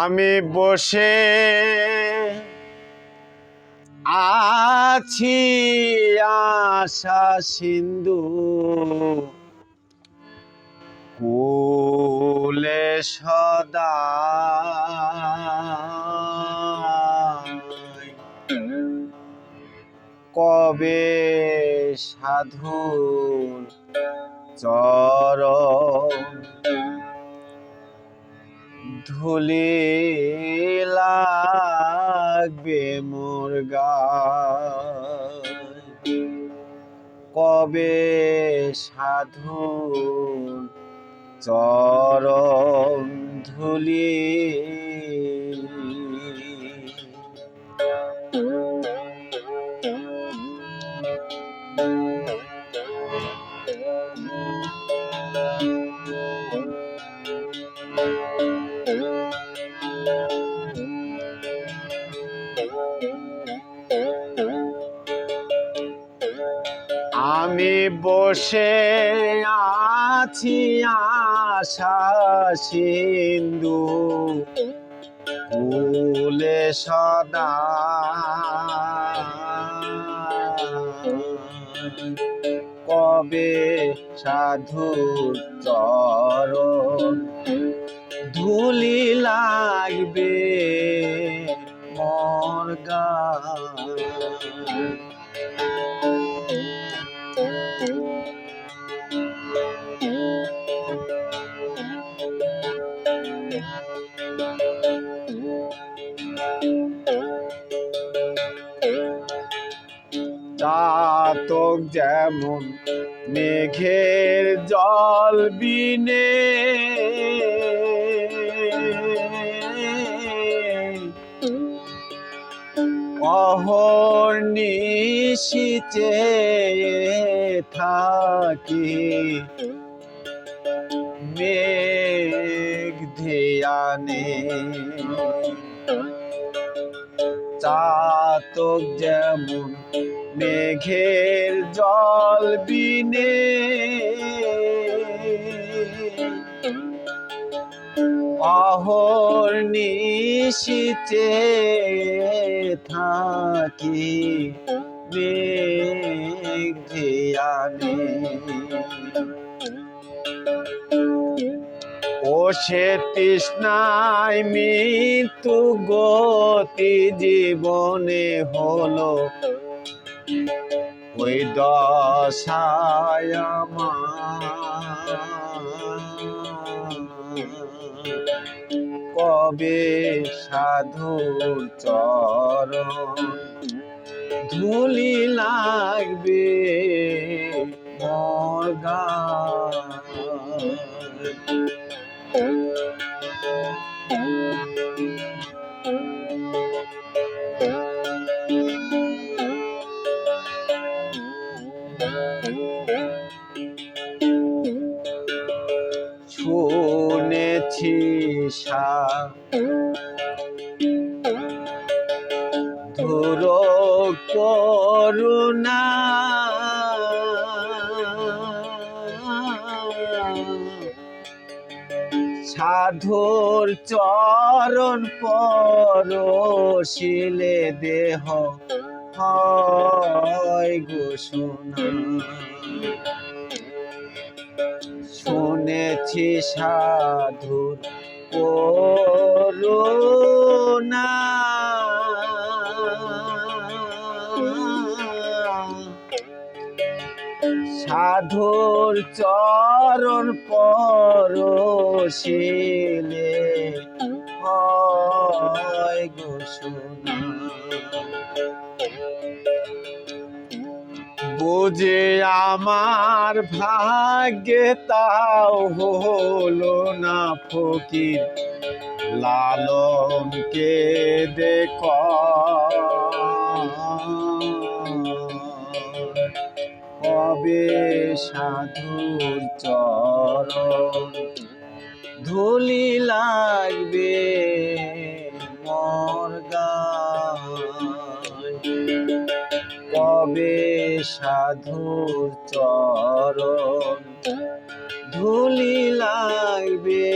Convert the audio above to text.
আমি বসে আছি আশা সিন্ধু। কুলে সদা কবে সাধু চরণ ধুলি লাগবে মোর গায়। কবে সাধু চরণ ধুলি আমি বসে আছি আশা সিন্ধু। সদা। কবে সাধুর চরণ? ধুলি লাগবে মোর চাতক যেমন মেঘের জল বিনে। অহর থাকি। মেঘ ধিয়ানে। চাতক যেমন মেঘের জল বিনে। অহর নিশিচে থাকি মেঘ ধিয়ানে ও সে তৃষ্ণায় মৃত্যু গতি জীবনে হলো ওই দশায় কবে সাধুর চরণ ধুলি লাগবে মোর গায়। শুনেছি করুণা। সাধুর চরণ পরশিলে দেহ হয় গো শুনেছি সাধুর করুণা। সাধুর চরণ পরশিলে হয় গো বুঝে আমার ভাগ্যে তাও হলো না ফকির লালনকে দেখ কবে সাধুর চরণ। ধুলি লাগবে কবে সাধুর চরণ। ধুলি লাগবে